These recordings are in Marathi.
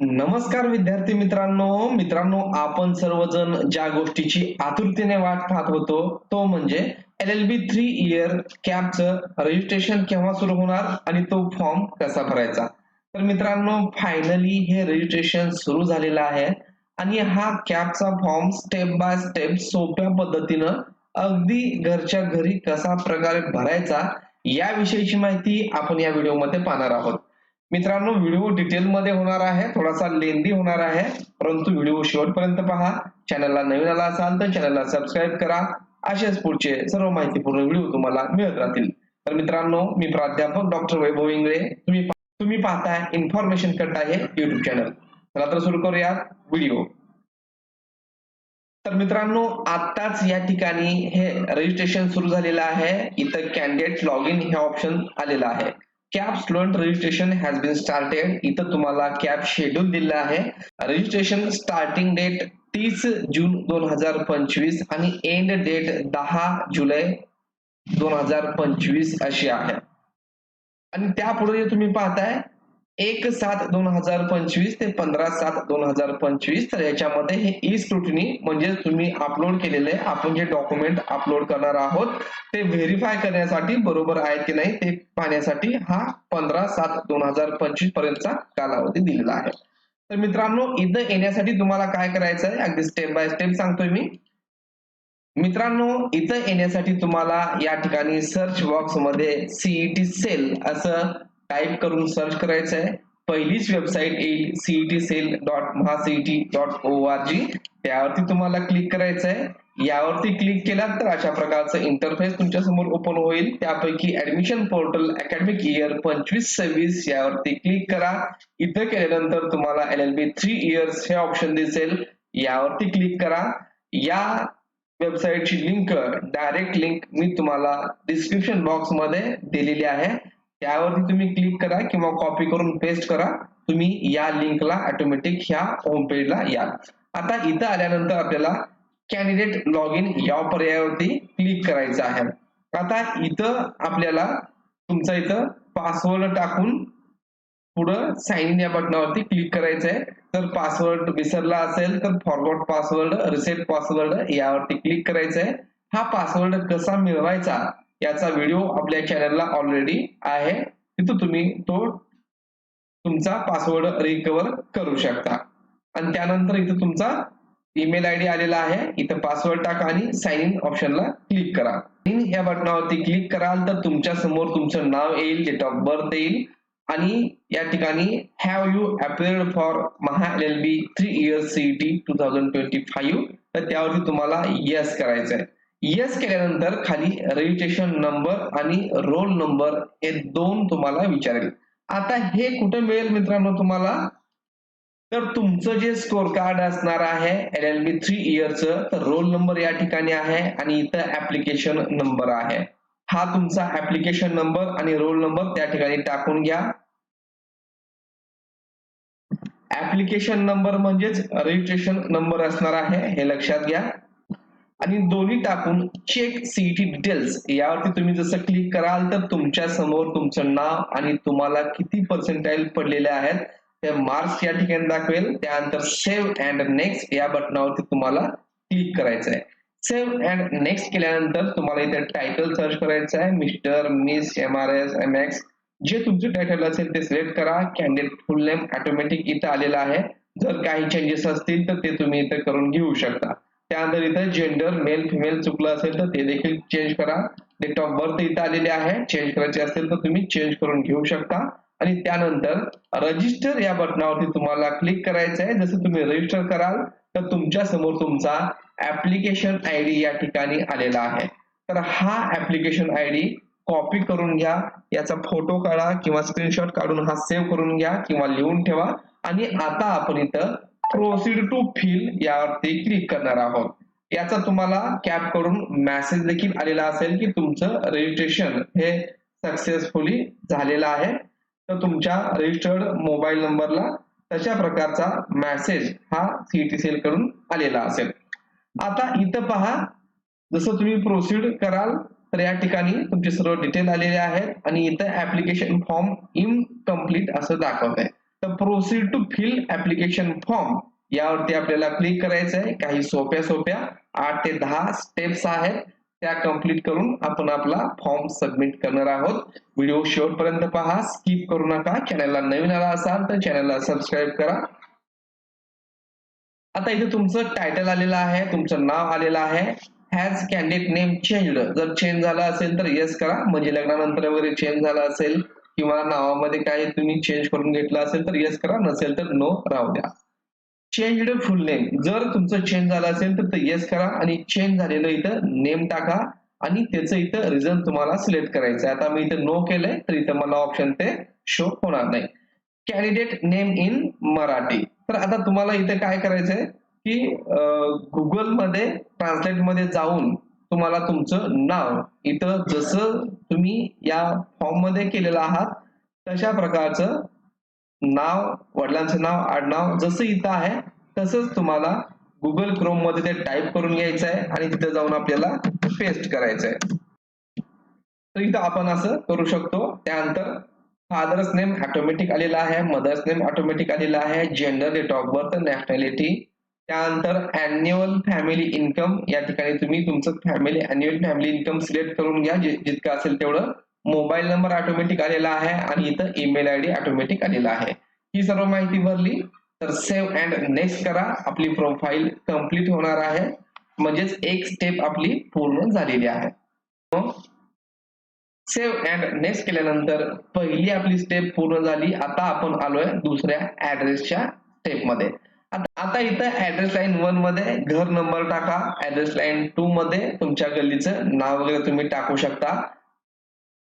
नमस्कार विद्यार्थी मित्रांनो. मित्रांनो आपण सर्वजण ज्या गोष्टीची आतुरतेने वाट पाहत होतो तो म्हणजे L L B three year कॅबचं registration केव्हा सुरू होणार आणि तो फॉर्म कसा भरायचा? तर मित्रांनो फायनली हे रजिस्ट्रेशन सुरू झालेलं आहे आणि हा कॅबचा फॉर्म स्टेप बाय स्टेप सोप्या पद्धतीनं अगदी घरच्या घरी कसा प्रकारे भरायचा याविषयीची माहिती आपण या व्हिडिओमध्ये पाहणार आहोत. मित्रांनो व्हिडिओ डिटेलमध्ये होणार आहे थोडासा लेंदी होणार आहे परंतु व्हिडिओ शेवटपर्यंत पहा. चॅनलला नवीन आला असाल तर चॅनलला सबस्क्राईब करा. असेच पुढचे सर्व माहितीपूर्ण व्हिडिओ तुम्हाला मिळत राहतील. तर मित्रांनो मी प्राध्यापक डॉक्टर वैभव इंगळे. तुम्ही तुम्ही पाहताय इन्फॉर्मेशन कट आहे युट्यूब चॅनल. चला तर सुरू करूया व्हिडिओ. तर मित्रांनो आताच या ठिकाणी हे रजिस्ट्रेशन सुरू झालेलं आहे. इथं कॅन्डिडेट लॉग इन हे ऑप्शन आलेलं आहे. CAP student registration has been started इथं तुम्हाला कॅब शेड्यूल दिलेलं आहे. रजिस्ट्रेशन स्टार्टिंग डेट तीस जून दोन हजार पंचवीस आणि एंड डेट दहा जुलै दोन हजार पंचवीस अशी आहे. आणि त्यापुढे तुम्ही पाहताय एक सात दोन हजार पंचवीस ते पंधरा सात दोन हजार पंचवीस तर याच्यामध्ये हे ई स्क्रुटनी म्हणजे तुम्ही अपलोड केलेले आपण जे डॉक्युमेंट अपलोड करणार आहोत ते व्हेरीफाय करण्यासाठी बरोबर आहेत की नाही ते पाहण्यासाठी हा पंधरा सात दोन हजार पंचवीस पर्यंतचा कालावधी दिलेला आहे. तर मित्रांनो इथं येण्यासाठी तुम्हाला काय करायचं आहे? अगदी स्टेप बाय स्टेप सांगतोय मी. मित्रांनो इथं येण्यासाठी तुम्हाला या ठिकाणी सर्च बॉक्समध्ये सीईटी सेल असं टाईप करून सर्च करायचं आहे पहिलीच वेबसाईट येईल CET cell dot MahaCET dot O R G त्यावरती तुम्हाला क्लिक करायचं आहे यावरती क्लिक केलात तर अशा प्रकारचं इंटरफेस तुमच्यासमोर ओपन होईल. त्यापैकी ऍडमिशन पोर्टल अकॅडमिक इयर पंचवीस सव्वीस यावरती क्लिक करा. इथं केल्यानंतर तुम्हाला L L B three years हे ऑप्शन दिसेल. यावरती क्लिक करा. या वेबसाईटची लिंक डायरेक्ट लिंक मी तुम्हाला डिस्क्रिप्शन बॉक्समध्ये दिलेली आहे. त्यावरती तुम्ही क्लिक करा किंवा कॉपी करून पेस्ट करा. तुम्ही या लिंकला ऑटोमॅटिक ह्या होम पेजला याल. आता इथं आल्यानंतर आपल्याला कॅन्डिडेट लॉग इन या पर्यायावरती क्लिक करायचं आहे. आता इथं आपल्याला तुमचा इथं पासवर्ड टाकून पुढं साइन इन या बटनावरती क्लिक करायचं आहे तर पासवर्ड विसरला असेल तर फॉरवर्ड पासवर्ड रिसेट पासवर्ड यावरती क्लिक करायचं आहे हा पासवर्ड कसा मिळवायचा? याचा व्हिडिओ आपल्या चॅनलला ऑलरेडी आहे. तिथं तुम्ही तो तुमचा पासवर्ड रिकवर करू शकता. आणि त्यानंतर इथं तुमचा ईमेल आय डी आलेला आहे. इथं पासवर्ड टाका आणि साइन इन ऑप्शनला क्लिक करा. इन या बटनावरती क्लिक कराल तर तुमच्यासमोर तुमचं नाव येईल डेट ऑफ बर्थ येईल. आणि या ठिकाणी have you appeared for Maha L L B three years CET two thousand twenty five तर त्यावरती तुम्हाला येस करायचं आहे येस केल्यानंतर खाली रजिस्ट्रेशन नंबर आणि रोल नंबर हे दोन तुम्हाला विचारेल. आता हे कुठे मिळेल मित्रांनो तुम्हाला? तर तुमचं जे स्कोर कार्ड असणार आहे एल एल बी थ्री इयरचं तर रोल नंबर या ठिकाणी आहे आणि इथं ऍप्लिकेशन नंबर आहे. हा तुमचा ऍप्लिकेशन नंबर आणि रोल नंबर त्या ठिकाणी टाकून घ्या. ऍप्लिकेशन नंबर म्हणजेच रजिस्ट्रेशन नंबर असणार आहे हे लक्षात घ्या. आणि दोन्ही टाकून चेक सीईटी डिटेल्स यावरती तुम्ही जसं क्लिक कराल तर तुमच्यासमोर तुमचं नाव आणि तुम्हाला किती पर्सेंटाईल पडलेले आहेत ते मार्क्स या ठिकाणी दाखवेल. त्यानंतर सेव्ह अँड नेक्स्ट या बटनावरती तुम्हाला क्लिक करायचं आहे. सेव्ह अँड नेक्स्ट केल्यानंतर तुम्हाला इथे टायटल सर्च करायचं आहे. Mister miss M R S M X जे तुमचं टायटल असेल ते सिलेक्ट करा. कॅन्डिडेट फुल नेम ऑटोमॅटिक इथं आलेला आहे. जर काही चेंजेस असतील तर ते तुम्ही इथे करून घेऊ शकता. त्यानंतर इथं जेंडर मेल फिमेल चुकलं असेल तर ते देखील चेंज करा. डेट ऑफ बर्थ इथं आलेले आहे. चेंज करायचे असेल तर तुम्ही चेंज करून घेऊ शकता. आणि त्यानंतर रजिस्टर या बटनावरती तुम्हाला क्लिक करायचं आहे. जसं तुम्ही रजिस्टर कराल तर तुमच्यासमोर तुमचा ऍप्लिकेशन आय डी या ठिकाणी आलेला आहे. तर हा ऍप्लिकेशन आय डी कॉपी करून घ्या. याचा फोटो काढा किंवा स्क्रीनशॉट काढून हा सेव्ह करून घ्या किंवा लिहून ठेवा. आणि आता आपण इथं प्रोसीड टू फिल यावरती क्लिक करणार आहोत. याचा तुम्हाला कॅबकडून मेसेज देखील आलेला असेल की तुमचं रजिस्ट्रेशन हे सक्सेसफुली झालेलं आहे. तर तुमच्या रजिस्टर्ड मोबाईल नंबरला तशा प्रकारचा मेसेज हा सीटी सेल कडून आलेला असेल. आता इथं पहा जसं तुम्ही प्रोसीड कराल तर या ठिकाणी तुमचे सर्व डिटेल आलेले आहेत आणि इथं ऍप्लिकेशन फॉर्म इनकम्प्लीट असं दाखवत आहे तर proceed to fill application form यावरती आपल्याला क्लिक करायचं आहे. काही सोप्या सोप्या आठ ते दहा स्टेप्स आहेत. त्या कंप्लीट करून आपण आपला फॉर्म सबमिट करणार आहोत. व्हिडिओ शेवटपर्यंत पहा. स्किप करू नका. चॅनलला नवीन आला असाल तर चॅनलला सबस्क्राईब करा. आता इथे तुमचं टायटल आलेलं आहे. तुमचं नाव आलेलं आहे. हॅज कॅन्डिडेट नेम चेंज जर चेंज झाला असेल तर येस करा. म्हणजे लग्नानंतर वगैरे चेंज झाला असेल किंवा नावामध्ये काय तुम्ही चेंज करून घेतलं असेल तर येस करा नसेल तर नो राहू द्या. चेंज फुल नेम जर तुमचं चेंज झालं असेल तर येस करा आणि चेंज झालेलं इथं नेम टाका आणि त्याचं इथं रिझन तुम्हाला सिलेक्ट करायचं आता मी इथं नो केलंय तर इथं मला ऑप्शन ते शो होणार नाही. Candidate name in Marathi. तर आता तुम्हाला इथे काय करायचंय की गुगलमध्ये ट्रान्सलेटमध्ये जाऊन तुम्हाला तुमचं नाव इथं जसं तुम्ही या फॉर्ममध्ये आहात तशा प्रकारचं नाव वडिलांचं नाव आडनाव जसं इथं आहे तसंच तुम्हाला गुगल क्रोममध्ये ते टाईप करून घ्यायचं आहे आणि तिथे जाऊन आपल्याला पेस्ट करायचं आहे. तर इथं आपण असं करू शकतो त्यानंतर फादर्स नेम ऑटोमॅटिक आलेला आहे मदर्स नेम ऑटोमॅटिक आलेला आहे gender date of birth nationality त्यानंतर अॅन्युअल फॅमिली इन्कम या ठिकाणी तुम्ही तुमचं family annual family income select करून घ्या. जितकं असेल तेवढं. मोबाईल नंबर ऑटोमॅटिक आलेला आहे आणि इथं ईमेल आय डी ऑटोमॅटिक आलेला आहे. ही सर्व माहिती भरली. तर सेव्ह अँड नेक्स्ट करा. आपली प्रोफाईल कंप्लीट होणार आहे. म्हणजेच एक स्टेप आपली पूर्ण झालेली आहे. सेव्ह अँड नेक्स्ट केल्यानंतर पहिली आपली स्टेप पूर्ण झाली. आता आपण आलोय दुसऱ्या ऍड्रेसच्या स्टेपमध्ये. आता इथं ऍड्रेस लाईन वनमध्ये घर नंबर टाका. ऍड्रेस लाईन टू मध्ये तुमच्या गल्लीचं नाव वगैरे तुम्ही टाकू शकता.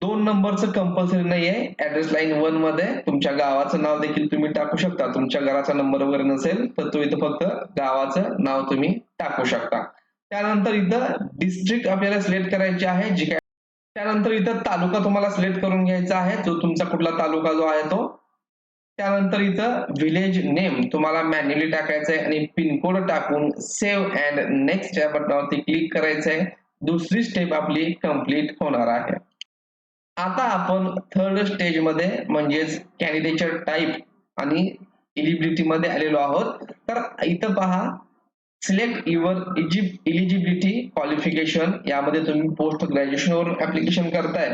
दोन नंबरचं कंपल्सरी नाहीये. ऍड्रेस लाईन वनमध्ये तुमच्या गावाचं नाव देखील तुम्ही टाकू शकता. तुमच्या घराचा नंबर वगैरे नसेल तर तो इथं फक्त गावाचं नाव तुम्ही टाकू शकता. त्यानंतर इथं डिस्ट्रिक्ट आपल्याला सिलेक्ट करायची आहे जी काय त्यानंतर इथं तालुका तुम्हाला सिलेक्ट करून घ्यायचा आहे. जो तुमचा कुठला तालुका जो आहे तो त्यानंतर इथं विलेज नेम तुम्हाला मॅन्युअली टाकायचं आहे आणि पिनकोड टाकून सेव्ह अँड नेक्स्ट या बटनावरती क्लिक करायचं आहे दुसरी स्टेप आपली कंप्लीट होणार आहे. आता आपण थर्ड स्टेजमध्ये म्हणजेच कॅन्डिडेचर टाईप आणि इलिजिबिलिटी मध्ये आलेलो आहोत. तर इथं पहा सिलेक्ट युअर इलिजिबिलिटी क्वालिफिकेशन यामध्ये तुम्ही पोस्ट ग्रॅज्युएशन वरून ऍप्लिकेशन करताय.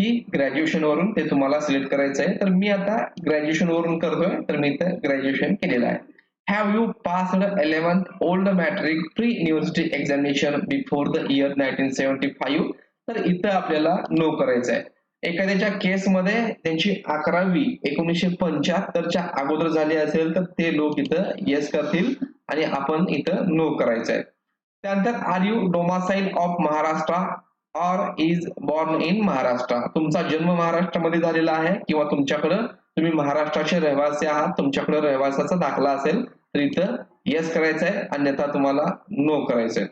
की ग्रॅज्युएशन वरून ते तुम्हाला सिलेक्ट करायचं आहे तर मी आता ग्रॅज्युएशन वरून करतोय. तर मी इथं ग्रॅज्युएशन केलेलं आहे. Have you passed eleventh old matric pre university examination before the year nineteen seventy five तर इथं आपल्याला नो करायचं आहे एखाद्याच्या केसमध्ये त्यांची अकरावी एकोणीसशे पंच्याहत्तरच्या अगोदर झाली असेल तर ते लोक इथं येस करतील आणि आपण इथं नो करायचं आहे त्यानंतर are you domicile of Maharashtra or is born in Maharashtra तुमचा जन्म महाराष्ट्रामध्ये झालेला आहे किंवा तुमच्याकडं तुम्ही महाराष्ट्राचे रहिवासी आहात तुमच्याकडे रहिवासाचा दाखला असेल तर इथं येस करायचं आहे अन्यथा तुम्हाला नो करायचंय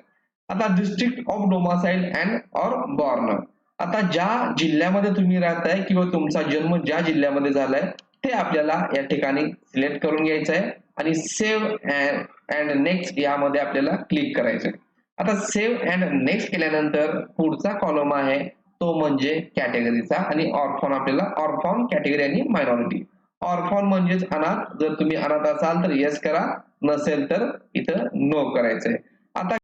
आता district of domicile and or born आता ज्या जिल्ह्यामध्ये तुम्ही राहताय किंवा तुमचा जन्म ज्या जिल्ह्यामध्ये झालाय ते आपल्याला या ठिकाणी सिलेक्ट करून घ्यायचं आहे आणि सेव्ह अँड नेक्स्ट यामध्ये आपल्याला क्लिक करायचं आहे. आता सेव्ह अँड नेक्स्ट केल्यानंतर पुढचा कॉलम आहे तो म्हणजे कॅटेगरीचा आणि ऑर्फॉन आपल्याला ऑर्फॉन कॅटेगरी आणि मायनॉरिटी ऑर्फॉन म्हणजेच अनाथ. जर तुम्ही अनाथ असाल तर येस करा नसेल तर इथं नो करायचंय. आता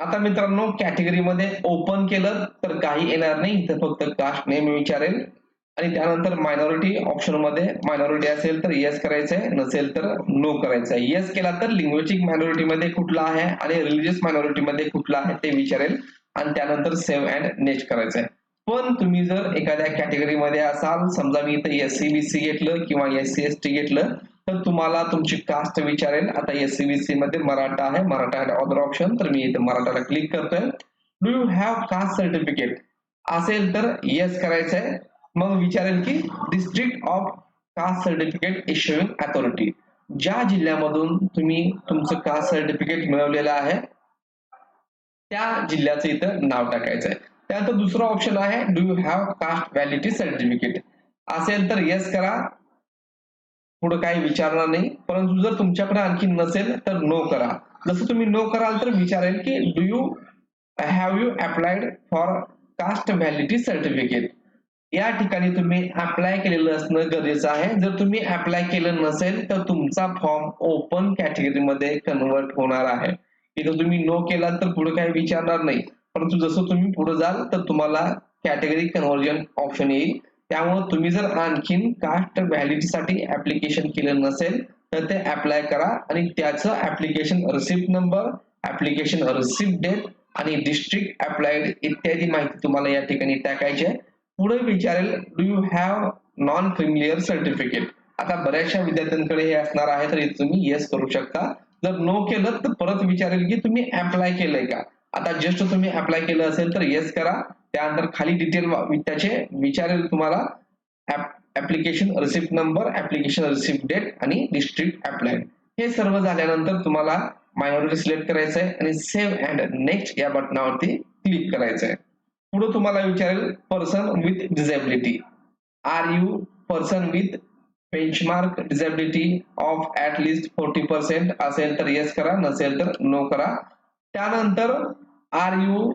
आता मित्रांनो कॅटेगरीमध्ये ओपन केलं तर काही येणार नाही. इथं फक्त कास्ट नेम विचारेल. आणि त्यानंतर मायनॉरिटी ऑप्शनमध्ये मायनॉरिटी असेल तर येस करायचंय नसेल तर नो करायचंय. येस केला तर लिंग्विस्टिक मायनॉरिटी मध्ये कुठला आहे आणि रिलिजियस मायनॉरिटी मध्ये कुठला आहे ते विचारेल आणि त्यानंतर सेव्ह अँड नेक्स्ट करायचंय. पण तुम्ही जर एखाद्या कॅटेगरीमध्ये असाल समजा मी इथं एस सी बी सी घेतलं किंवा एस सी एस टी घेतलं तर तुम्हाला तुमची कास्ट विचारेल. आता एस सी बी सी मध्ये मराठा आहे मराठा आहे ऑदर ऑप्शन तर मी इथे मराठाला क्लिक करतोय. Do you have caste certificate असेल तर येस करायचंय. मग विचारेल की district of caste certificate issuing authority ज्या जिल्ह्यामधून तुम्ही तुमचं कास्ट सर्टिफिकेट मिळवलेलं आहे त्या जिल्ह्याचं इथं नाव टाकायचं आहे. त्यानंतर दुसरा ऑप्शन आहे do you have caste validity certificate असेल तर येस करा. पुढे काही विचारणार नाही. परंतु जर तुमच्याकडे आणखी नसेल तर नो करा. जसं तुम्ही नो कराल तर विचारेल की do you have you applied for caste validity certificate या ठिकाणी तुम्ही अप्लाय केलेलं असणं गरजेचं आहे. जर तुम्ही अप्लाय केलं नसेल तर तुमचा फॉर्म ओपन कॅटेगरीमध्ये कन्वर्ट होणार आहे. इथं तुम्ही नो केला तर पुढे काही विचारणार नाही. परंतु जसं तुम्ही पुढे जाल तर तुम्हाला कॅटेगरी कन्व्हर्जन ऑप्शन येईल. त्यामुळे तुम्ही जर आणखीन कास्ट व्हॅलिडिटीसाठी ऍप्लिकेशन केलं नसेल तर ते अप्लाय करा. आणि त्याचं application receipt number application receipt date आणि डिस्ट्रिक्ट अप्लाइड इत्यादी माहिती तुम्हाला या ठिकाणी टाकायची आहे. पुढे विचारेल do you have non creamy layer certificate आता बऱ्याचशा विद्यार्थ्यांकडे हे असणार आहे तर तुम्ही येस करू शकता. जर नो केलं तर परत विचारेल की तुम्ही अप्लाय केलंय का? आता जस्ट तुम्ही अप्लाय केलं असेल तर येस करा. त्यानंतर खाली डिटेल त्याचे विचारेल तुम्हाला. Application receipt number application receipt date आणि डिस्ट्रिक्ट अप्लाय हे सर्व झाल्यानंतर तुम्हाला मायनॉरिटी सिलेक्ट करायचं आहे आणि सेव्ह अँड नेक्स्ट या बटनावरती क्लिक करायचं आहे पुढे तुम्हाला विचारेल person with disability are you person with benchmark disability of at least forty percent असेल तर येस करा नसेल तर नो करा. त्यानंतर are you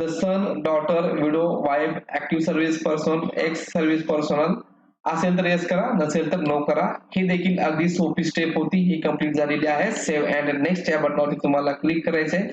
the son daughter widow wife active service person ex service personnel असेल तर येस करा नसेल तर नो करा. ही देखील अगदी सोपी स्टेप होती. ही कंप्लीट झालेली आहे. सेव्ह अँड नेक्स्ट या बटनावरती तुम्हाला क्लिक करायचंय.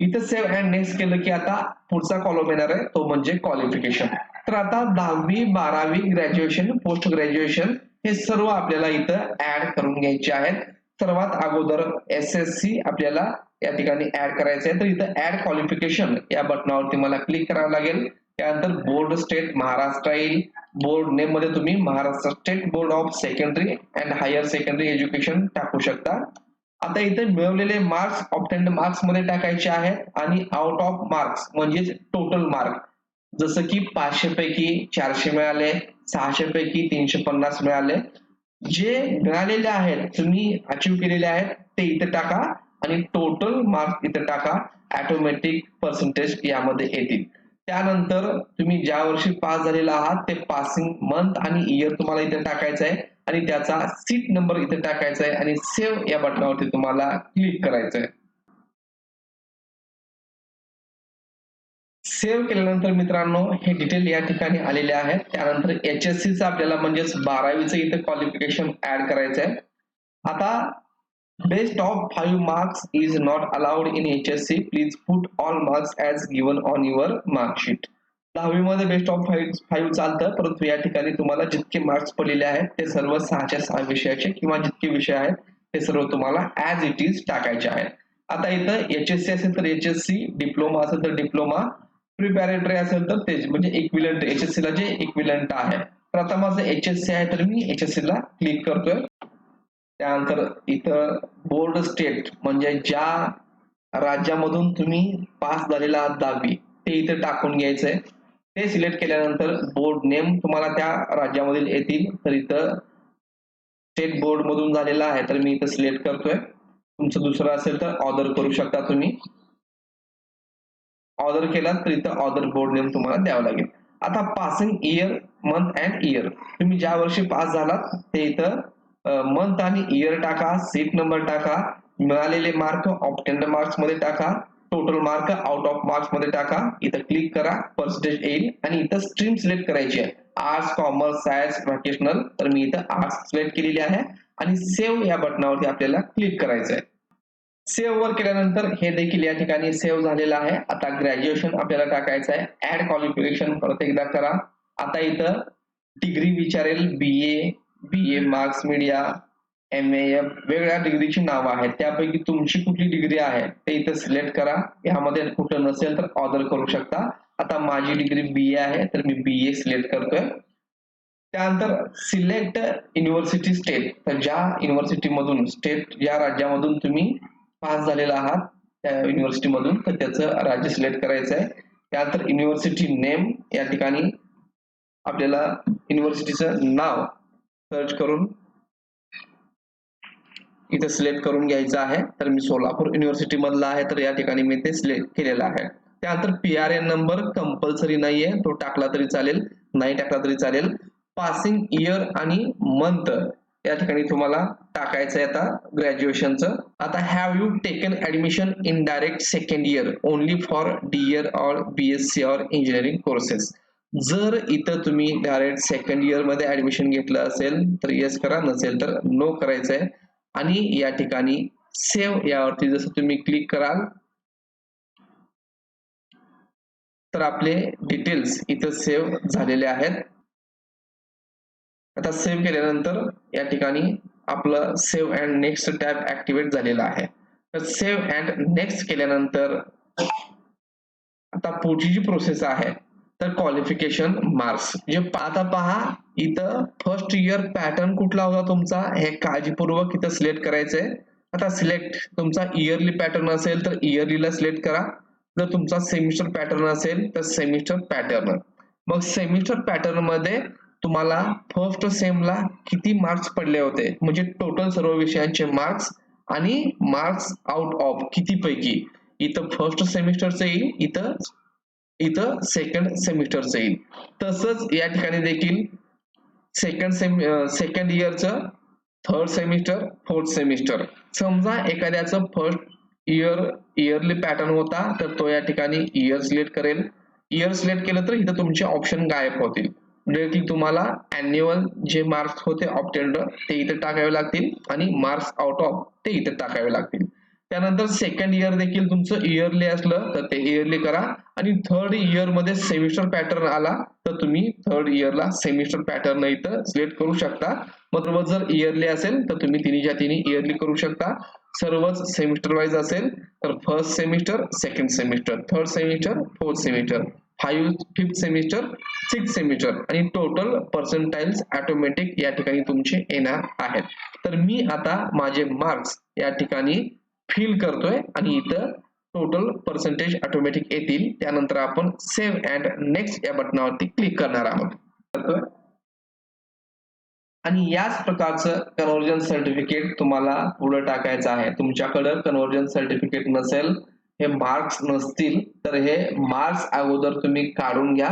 इथं सेव्ह अँड नेक्स्ट केलं की आता पुढचा कॉलम येणार आहे तो म्हणजे क्वालिफिकेशन तर आता दहावी बारावी ग्रॅज्युएशन पोस्ट ग्रॅज्युएशन हे सर्व आपल्याला इथं ऍड करून घ्यायचे आहेत. सर्वात अगोदर एस एस सी आपल्याला या ठिकाणी ऍड करायचं आहे. तर इथं ऍड क्वालिफिकेशन या बटनावरती मला क्लिक करावं लागेल. त्यानंतर बोर्ड स्टेट महाराष्ट्र येईल. बोर्ड नेममध्ये तुम्ही Maharashtra state board of secondary and higher secondary education टाकू शकता. आता इथे मिळवलेले मार्क्स ऑप्टेंड मार्क्समध्ये टाकायचे आहेत आणि आउट ऑफ मार्क्स म्हणजेच टोटल मार्क जसं की पाचशे पैकी चारशे मिळाले सहाशे पैकी तीनशे पन्नास मिळाले. जे मिळालेले आहेत तुम्ही अचीव केलेले आहेत ते इथे टाका आणि टोटल मार्क्स इथे टाका ऑटोमॅटिक पर्सेंटेज यामध्ये येतील. त्यानंतर तुम्ही ज्या वर्षी पास झालेला आहात ते पासिंग मंथ आणि इयर तुम्हाला इथे टाकायचं आहे. आणि त्याचा सीट नंबर इथे टाकायचा आहे आणि सेव्ह या बटनावरती तुम्हाला क्लिक करायचं आहे सेव्ह केल्यानंतर मित्रांनो हे डिटेल या ठिकाणी आलेले आहेत. त्यानंतर एच एस च आपल्याला म्हणजेच बारावीचं इथे क्वालिफिकेशन ऍड करायचं आहे आता best of five marks is not allowed in H S C please put all marks as given on your marksheet दहावीमध्ये बेस्ट ऑफ फाईव्ह फाईव्ह चालतं. परंतु या ठिकाणी तुम्हाला जितके मार्क्स पडलेले आहेत ते सर्व सहाच्या सहा विषयाचे किंवा जितके विषय आहेत ते सर्व तुम्हाला ऍज इट इज टाकायचे आहेत. आता इथं एच एस सी असेल तर एच एस सी डिप्लोमा असेल तर डिप्लोमा प्रिपॅरेटरी असेल तर तेच म्हणजे इक्विलंट एच एस सी ला जे इक्विलंट आहे. तर आता माझं एच एस सी आहे तर मी एच एस सी ला क्लिक करतोय. त्यानंतर इथं बोर्ड स्टेट म्हणजे ज्या राज्यामधून तुम्ही पास झालेला आहात दहावी ते इथं टाकून घ्यायचंय. ते सिलेक्ट केल्यानंतर बोर्ड नेम तुम्हाला त्या राज्यामधील येतील. तर इथं स्टेट बोर्ड मधून झालेला आहे तर मी इथं सिलेक्ट करतोय. तुमचं दुसरं असेल तर ऑर्डर करू शकता तुम्ही. ऑर्डर केला तर इथं ऑर्डर बोर्ड नेम तुम्हाला द्यावं लागेल. आता passing year month and year तुम्ही ज्या वर्षी पास झालात ते इथं मंथ आणि इयर टाका सीट नंबर टाका मिळालेले मार्क ऑप्टेंड मार्क्समध्ये टाका. टोटल मार्क आउट ऑफ मार्क्समध्ये टाका. इथं क्लिक करा पर्सेंटेज येईल. आणि इथं स्ट्रीम सिलेक्ट करायची आहे. आर्ट्स कॉमर्स सायन्स व्हॅकेशनल तर मी इथं आर्ट्स सिलेक्ट केलेली आहे. आणि सेव्ह या बटनावरती आपल्याला क्लिक करायचं आहे. सेव्ह वर केल्यानंतर हे देखील या ठिकाणी सेव्ह झालेलं आहे. आता ग्रॅज्युएशन आपल्याला टाकायचं आहे. ऍड क्वालिफिकेशन परत एकदा करा. आता इथं डिग्री विचारेल. B A B A mass media M A F वेगळ्या डिग्रीची नावं आहेत. त्यापैकी तुमची कुठली डिग्री आहे ते इथं सिलेक्ट करा. यामध्ये कुठं नसेल तर ऑर्डर करू शकता. आता माझी डिग्री बी ए आहे तर मी बी ए सिलेक्ट करतोय. त्यानंतर सिलेक्ट युनिव्हर्सिटी स्टेट तर ज्या युनिव्हर्सिटी मधून स्टेट ज्या राज्यामधून तुम्ही पास झालेला आहात त्या युनिव्हर्सिटी मधून तर त्याचं राज्य सिलेक्ट करायचं आहे. त्यानंतर युनिव्हर्सिटी नेम या ठिकाणी आपल्याला युनिव्हर्सिटीचं नाव सर्च करून इथे सिलेक्ट करून घ्यायचं आहे. तर मी सोलापूर युनिव्हर्सिटी मधला आहे तर या ठिकाणी मी ते सिलेक्ट केलेलं आहे. त्यानंतर P R N number compulsory नाहीये. तो टाकला तरी चालेल नाही टाकला तरी चालेल. पासिंग इयर आणि मंथ या ठिकाणी तुम्हाला टाकायचं आहे आता ग्रॅज्युएशनचं आता have you taken admission in direct second year only for D year or B S C or engineering courses जर इथं तुम्ही डायरेक्ट सेकंड इयरमध्ये ऍडमिशन घेतलं असेल तर येस करा. नसेल तर नो करायचंय. आणि या ठिकाणी सेव्ह यावरती जसं तुम्ही क्लिक कराल तर आपले डिटेल्स इथं सेव्ह झालेले आहेत. आता सेव्ह केल्यानंतर या ठिकाणी आपलं save and next tab activate झालेला आहे. तर सेव्ह अँड नेक्स्ट केल्यानंतर आता पुढची जी प्रोसेस आहे तर क्वालिफिकेशन मार्क्स जे आता पहा इथं फर्स्ट इयर पॅटर्न कुठला होता तुमचा? हे काळजीपूर्वक इथं सिलेक्ट करायचंय. आता सिलेक्ट तुमचा इयरली पॅटर्न असेल तर इयरलीला सिलेक्ट करा. जर तुमचा सेमिस्टर पॅटर्न असेल तर सेमिस्टर पॅटर्न मग सेमिस्टर पॅटर्नमध्ये तुम्हाला फर्स्ट सेमला किती मार्क्स पडले होते? म्हणजे टोटल सर्व विषयांचे मार्क्स आणि मार्क्स आउट ऑफ किती पैकी इथं फर्स्ट सेमिस्टरचं येईल इथं इथं सेकंड सेमिस्टरचं येईल. तसंच या ठिकाणी देखील सेकंड सेम सेकंड इयरचं थर्ड सेमिस्टर फोर्थ सेमिस्टर समजा एखाद्याचं फर्स्ट इयर इयरली पॅटर्न होता तर तो या ठिकाणी इयर सिलेक्ट करेल. इयर सिलेक्ट केलं तर इथं तुमचे ऑप्शन गायब होतील. म्हणजे डिरेक्टली तुम्हाला अॅन्युअल जे मार्क्स होते ऑप्टेंड ते इथे टाकावे लागतील आणि मार्क्स आउट ऑफ ते इथे टाकावे लागतील. त्यानंतर सेकंड इयर देखील तुमचं इयरली असलं तर ते इयरली करा. आणि थर्ड इयरमध्ये सेमिस्टर पॅटर्न आला तर तुम्ही थर्ड इयरला सेमिस्टर पॅटर्न इथं सिलेक्ट करू शकता. मग जर इयरली असेल तर तुम्ही तिन्हीच्या तिन्ही इयरली करू शकता. सर्वच सेमिस्टर वाईज असेल तर first semester second semester third semester fourth semester five fifth semester six semester आणि टोटल पर्सेंटाईल्स ऑटोमॅटिक या ठिकाणी तुमचे येणार आहेत. तर मी आता माझे मार्क्स या ठिकाणी फिल करतोय आणि इथं टोटल पर्सेंटेज ऑटोमॅटिक येतील. त्यानंतर आपण सेव्ह अँड नेक्स्ट या बटनावरती क्लिक करणार आहोत. आणि याच प्रकारचं कन्व्हर्जन सर्टिफिकेट तुम्हाला पुढे टाकायचं आहे. तुमच्याकडे कन्व्हर्जन सर्टिफिकेट नसेल हे मार्क्स नसतील तर हे मार्क्स अगोदर तुम्ही काढून घ्या.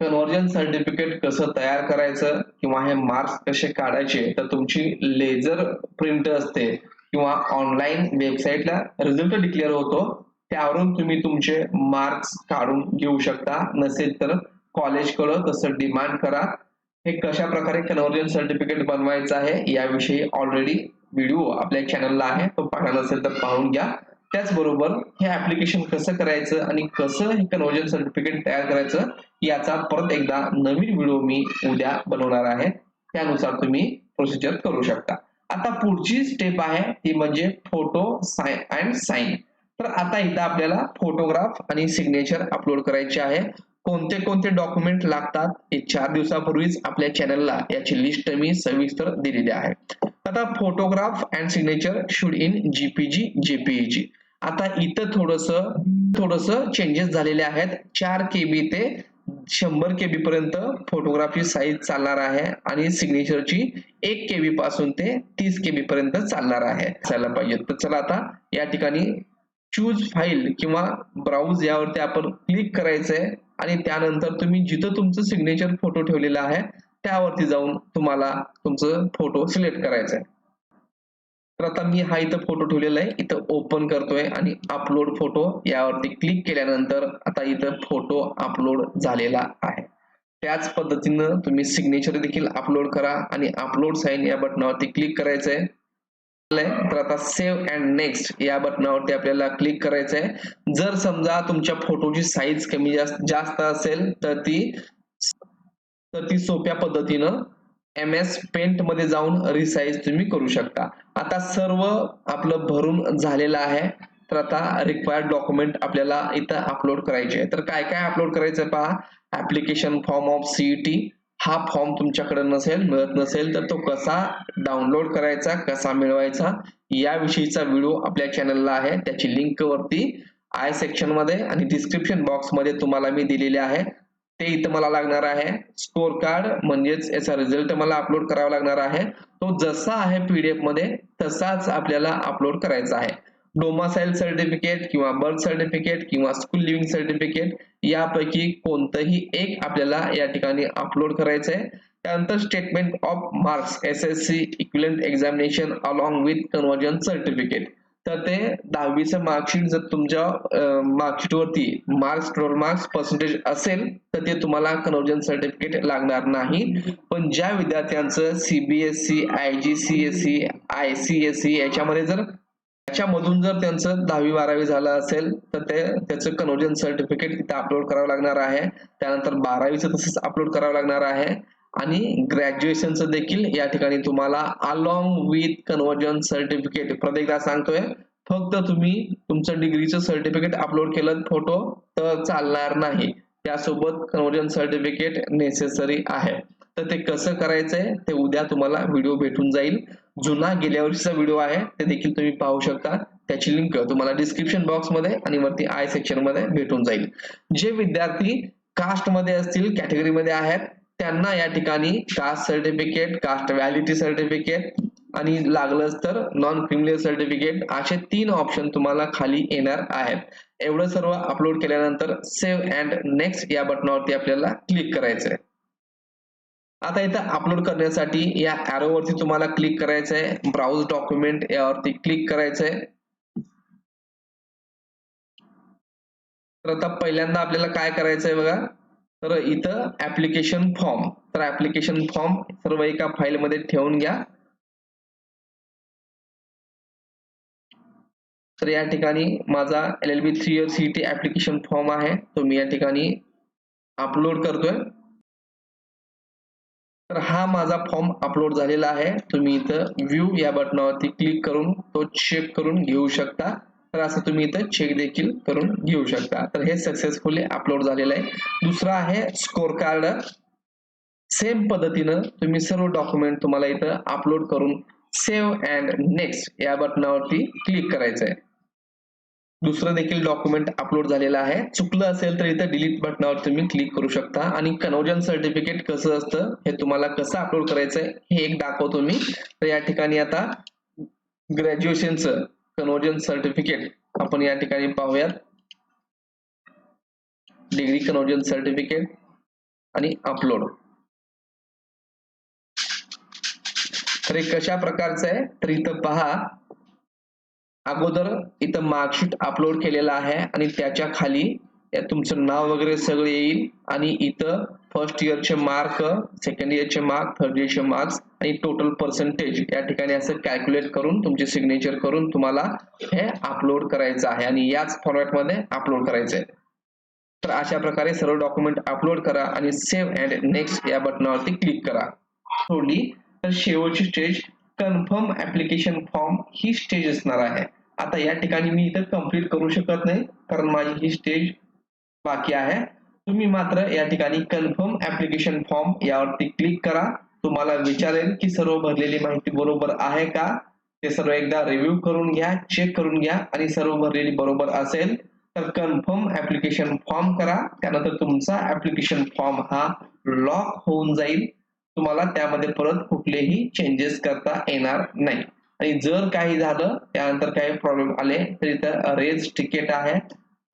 कन्व्हर्जन सर्टिफिकेट कसं तयार करायचं किंवा हे मार्क्स कसे काढायचे तर तुमची लेझर प्रिंट असते. किंवा ऑनलाईन वेबसाईटला रिझल्ट डिक्लेअर होतो त्यावरून तुम्ही तुमचे मार्क्स काढून घेऊ शकता. नसेल तर कॉलेजकडं तसं डिमांड करा. हे कशा प्रकारे कन्व्हर्जन सर्टिफिकेट बनवायचं आहे याविषयी ऑलरेडी व्हिडिओ आपल्या चॅनलला आहे. तो पाहायला नसेल तर पाहून घ्या. त्याचबरोबर हे ऍप्लिकेशन कसं करायचं आणि कसं हे कन्व्हर्जन सर्टिफिकेट तयार करायचं याचा परत एकदा नवीन व्हिडिओ मी उद्या बनवणार आहे. त्यानुसार तुम्ही प्रोसिजर करू शकता. आता पुढची स्टेप आहे ती म्हणजे फोटो साय अँड साईन तर आता इथं आपल्याला फोटोग्राफ आणि सिग्नेचर अपलोड करायचे आहे. कोणते कोणते डॉक्युमेंट लागतात हे चार दिवसापूर्वीच आपल्या चॅनलला याची लिस्ट मी सविस्तर दिलेली आहे. आता photograph and signature should in JPG JPEG आता इथं थोडस थोडस चेंजेस झालेले आहेत. चार केबी ते शंभर केबी पर्यंत फोटोग्राफी साईज चालणार आहे आणि सिग्नेचरची एक केबी पासून ते तीस केबी पर्यंत चालणार आहे. असायला पाहिजे तर चला आता या ठिकाणी चूज फाईल किंवा ब्राउज यावरती आपण क्लिक करायचंय आणि त्यानंतर तुम्ही जिथं तुमचं सिग्नेचर फोटो ठेवलेला आहे त्यावरती जाऊन तुम्हाला तुमचं फोटो सिलेक्ट करायचा आहे तर आता मी हा इथं फोटो ठेवलेला आहे. इथं ओपन करतोय आणि अपलोड फोटो यावरती क्लिक केल्यानंतर आता इथं फोटो अपलोड झालेला आहे. त्याच पद्धतीनं तुम्ही सिग्नेचर देखील अपलोड करा आणि अपलोड साईन या बटनावरती क्लिक करायचंय. तर आता सेव्ह अँड नेक्स्ट या बटनावरती आपल्याला क्लिक करायचं आहे जर समजा तुमच्या फोटोची साईज कमी जास्त जास्त असेल तर ती तर ती सोप्या पद्धतीनं एम एस पेंटमध्ये जाऊन रिसाईज तुम्ही करू शकता. आता सर्व आपलं भरून झालेलं आहे. तर आता रिक्वायर्ड डॉक्युमेंट आपल्याला इथं अपलोड करायचे तर काय काय अपलोड करायचं पहा. ऍप्लिकेशन फॉर्म ऑफ सीईटी हा फॉर्म तुमच्याकडे नसेल मिळत नसेल तर तो कसा डाउनलोड करायचा कसा मिळवायचा याविषयीचा व्हिडिओ आपल्या चॅनलला आहे. त्याची लिंक वरती आय सेक्शनमध्ये आणि डिस्क्रिप्शन बॉक्समध्ये तुम्हाला मी दिलेले आहे. ते इथं मला लागणार आहे. स्कोर कार्ड म्हणजेच याचा रिझल्ट मला अपलोड करावा लागणार आहे. तो जसा आहे पीडीएफमध्ये तसाच आपल्याला अपलोड करायचा आहे. डोमासाईल सर्टिफिकेट किंवा बर्थ सर्टिफिकेट किंवा स्कूल लिव्हिंग सर्टिफिकेट यापैकी कोणतंही एक आपल्याला या ठिकाणी अपलोड करायचं आहे त्यानंतर statement of marks S S C equivalent examination along with conversion certificate तर ते दहावीचं मार्कशीट जर तुमच्या मार्कशीट वरती मार्क्स टोटल मार्क्स पर्सेंटेज असेल तर ते तुम्हाला कन्वर्जन सर्टिफिकेट लागणार नाही. पण ज्या विद्यार्थ्यांचं CBSE I G C S C I C S C याच्यामध्ये जर याच्यामधून जर त्यांचं दहावी बारावी झालं असेल तर ते त्याचं कन्वर्जन सर्टिफिकेट तिथे अपलोड करावं लागणार आहे. त्यानंतर बारावीचं तसंच अपलोड करावं लागणार आहे. आणि ग्रॅज्युएशनचं देखील या ठिकाणी तुम्हाला अलॉंग विथ कन्वर्जन सर्टिफिकेट परत सांगतोय फक्त तुम्ही तुमचं डिग्रीचं सर्टिफिकेट अपलोड केलं फोटो तर चालणार नाही. त्यासोबत कन्वर्जन सर्टिफिकेट नेसेसरी आहे. तर ते कसं करायचंय ते उद्या तुम्हाला व्हिडिओ भेटून जाईल. जुना गेल्या वर्षीचा व्हिडिओ आहे ते देखील तुम्ही पाहू शकता. त्याची लिंक तुम्हाला डिस्क्रिप्शन बॉक्समध्ये आणि वरती आय सेक्शनमध्ये भेटून जाईल. जे विद्यार्थी कास्टमध्ये असतील कॅटेगरी मध्ये आहेत त्यांना या ठिकाणी caste certificate caste validity certificate आणि लागलंच तर नॉन क्रिमिनल सर्टिफिकेट असे तीन ऑप्शन तुम्हाला खाली येणार आहेत. एवढं सर्व अपलोड केल्यानंतर सेव्ह अँड नेक्स्ट या बटनावरती आपल्याला क्लिक करायचंय. आता इथं अपलोड करण्यासाठी या arrow वरती तुम्हाला क्लिक करायचंय. ब्राउज डॉक्युमेंट यावरती क्लिक करायचंय. तर आता पहिल्यांदा आपल्याला काय करायचंय बघा? तर इथं ऍप्लिकेशन फॉर्म तर ऍप्लिकेशन फॉर्म सर्व एका फाईल मध्ये ठेवून घ्या. तर या ठिकाणी माझा L L B three year CET application form आहे. तो मी या ठिकाणी अपलोड करतोय. तर हा माझा फॉर्म अपलोड झालेला आहे. तुम्ही इथं व्ह्यू या बटनावरती क्लिक करून तो चेक करून घेऊ शकता. तर असं तुम्ही इथं चेक देखील करून घेऊ शकता. तर हे सक्सेसफुली अपलोड झालेलं आहे. दुसरं आहे स्कोर कार्ड सेम पद्धतीनं तुम्ही सर्व डॉक्युमेंट तुम्हाला इथं अपलोड करून सेव्ह अँड नेक्स्ट या बटनावरती क्लिक करायचं आहे दुसरं देखील डॉक्युमेंट अपलोड झालेलं आहे. चुकलं असेल तर इथं डिलीट बटनावर तुम्ही क्लिक करू शकता. आणि कन्वर्जन सर्टिफिकेट कसं असतं हे तुम्हाला कसं अपलोड करायचंय हे एक दाखवतो मी. तर या ठिकाणी आता ग्रॅज्युएशनचं कन्वर्जन सर्टिफिकेट आपण या ठिकाणी पाहूयात. डिग्री कन्वर्जन सर्टिफिकेट आणि अपलोड तर हे कशा प्रकारचं आहे? तर इथं पहा. अगोदर इथं मार्कशीट अपलोड केलेलं आहे आणि त्याच्याखाली तुमचं नाव वगैरे सगळं येईल. आणि इथं फर्स्ट इयरचे मार्क सेकंड इयरचे मार्क थर्ड इयरचे मार्क्स आणि टोटल पर्सेंटेज या ठिकाणी असं कॅल्क्युलेट करून तुमचे सिग्नेचर करून तुम्हाला हे अपलोड करायचं आहे. आणि याच फॉर्मॅटमध्ये अपलोड करायचं आहे. तर अशा प्रकारे सर्व डॉक्युमेंट अपलोड करा आणि सेव्ह अँड नेक्स्ट या बटनावरती क्लिक करा. थोडी तर शेवटची स्टेज कन्फर्म ऍप्लिकेशन फॉर्म ही स्टेज असणार आहे. आता या ठिकाणी मी इथं कंप्लीट करू शकत नाही कारण माझी ही स्टेज बाकी आहे. तुम्ही मात्र या ठिकाणी कन्फर्म ऍप्लिकेशन फॉर्म यावरती क्लिक करा. तुम्हाला विचारेल की सर्व भरलेली माहिती बरोबर आहे का? ते सर्व एकदा रिव्ह्यू करून घ्या चेक करून घ्या आणि सर्व भरलेली बरोबर असेल तर कन्फर्म ऍप्लिकेशन फॉर्म करा. त्यानंतर तुमचा ऍप्लिकेशन फॉर्म हा लॉक होऊन जाईल. तुम्हाला त्यामध्ये परत कुठलेही चेंजेस करता येणार नाही. आणि जर काही झालं त्यानंतर काही प्रॉब्लेम आले तर इथं रेज तिकीट आहे.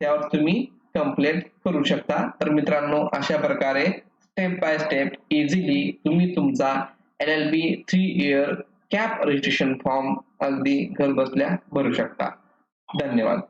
त्यावर तुम्ही कंप्लेंट करू शकता. तर मित्रांनो अशा प्रकारे स्टेप बाय स्टेप इझिली तुम्ही तुमचा L L B three year CAP registration form अगदी घर बसल्या भरू शकता. धन्यवाद.